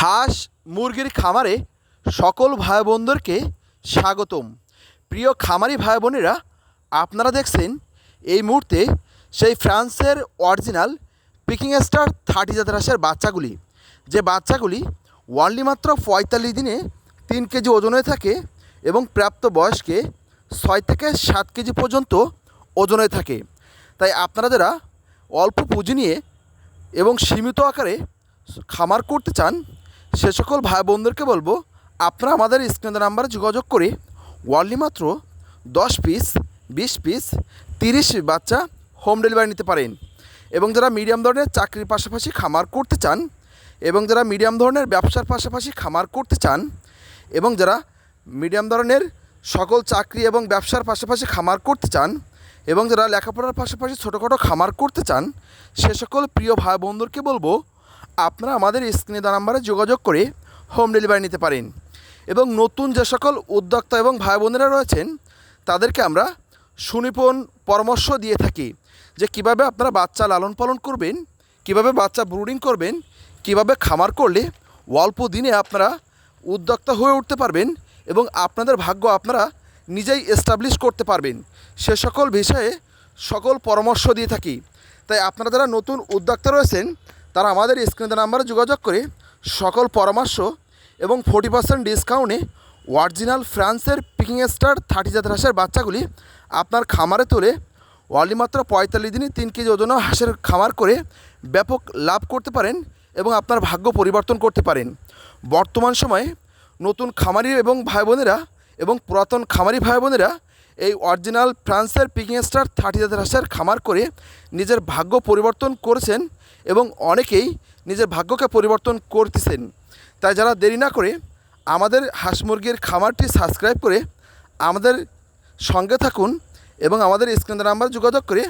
হাঁস মুরগির খামারে সকল ভাই বোনদেরকে স্বাগতম। প্রিয় খামারি ভাই বোনেরা আপনারা দেখছেন এই মুহূর্তে সেই ফ্রান্সের অরিজিনাল পিকিং স্টার থার্টি জাতের হাঁসের বাচ্চাগুলি। যে বাচ্চাগুলি ওয়ানলি মাত্র পঁয়তাল্লিশ দিনে তিন কেজি ওজন হয়ে থাকে এবং প্রাপ্ত বয়স্কে ছয় থেকে সাত কেজি পর্যন্ত ওজন হয়ে থাকে। তাই আপনারা যারা অল্প পুঁজি নিয়ে এবং সীমিত আকারে খামার করতে চান সে সকল ভাই বোনদেরকে বলব, আপনারা আমাদের স্ক্রিনের নাম্বারে যোগাযোগ করে ওয়ার্লি মাত্র দশ পিস, বিশ পিস, তিরিশ বাচ্চা হোম ডেলিভারি নিতে পারেন। এবং যারা মিডিয়াম ধরনের চাকরির পাশাপাশি খামার করতে চান এবং যারা মিডিয়াম ধরনের ব্যবসার পাশাপাশি খামার করতে চান এবং যারা মিডিয়াম ধরনের সকল চাকরি এবং ব্যবসার পাশাপাশি খামার করতে চান এবং যারা লেখাপড়ার পাশাপাশি ছোটোখাটো খামার করতে চান, সে সকল প্রিয় ভাই বন্ধুদেরকে বলব আপনারা আমাদের স্ক্রিনে দেওয়া নাম্বারে যোগাযোগ করে হোম ডেলিভারি নিতে পারেন। এবং নতুন যে সকল উদ্যোক্তা এবং ভাই বোনেরা রয়েছেন, তাদেরকে আমরা সুনিপুণ পরামর্শ দিয়ে থাকি যে কীভাবে আপনারা বাচ্চা লালন পালন করবেন, কীভাবে বাচ্চা ব্রুডিং করবেন, কীভাবে খামার করলে অল্প দিনে আপনারা উদ্যোক্তা হয়ে উঠতে পারবেন এবং আপনাদের ভাগ্য আপনারা নিজেই এস্টাবলিশ করতে পারবেন। সে সকল বিষয়ে সকল পরামর্শ দিয়ে থাকি। তাই আপনারা যারা নতুন উদ্যোক্তা রয়েছেন তারা আমাদের স্ক্রিনে নাম্বারে যোগাযোগ করে সকল পরামর্শ এবং ফোর্টি পার্সেন্ট ডিসকাউন্টে অরিজিনাল ফ্রান্সের পিকিং স্টার থার্টি জাতের হাঁসের বাচ্চাগুলি আপনার খামারে তোলে অনলি মাত্র পঁয়তাল্লিশ দিনে তিন কেজি ওজন হাঁসের খামার করে ব্যাপক লাভ করতে পারেন এবং আপনার ভাগ্য পরিবর্তন করতে পারেন। বর্তমান সময়ে নতুন খামারি এবং ভাই বোনেরা এবং পুরাতন খামারি ভাই বোনেরা এই অরিজিনাল ফ্রান্সের পিকিং স্টার থার্টি জাতের হাঁসের খামার করে নিজের ভাগ্য পরিবর্তন করেছেন এবং অনেকেই নিজের ভাগ্যকে পরিবর্তন করতেছেন। তাই যারা দেরি না করে আমাদের হাঁস মুরগির খামারটি সাবস্ক্রাইব করে আমাদের সঙ্গে থাকুন এবং আমাদের স্ক্রিনের নাম্বার যোগাযোগ করে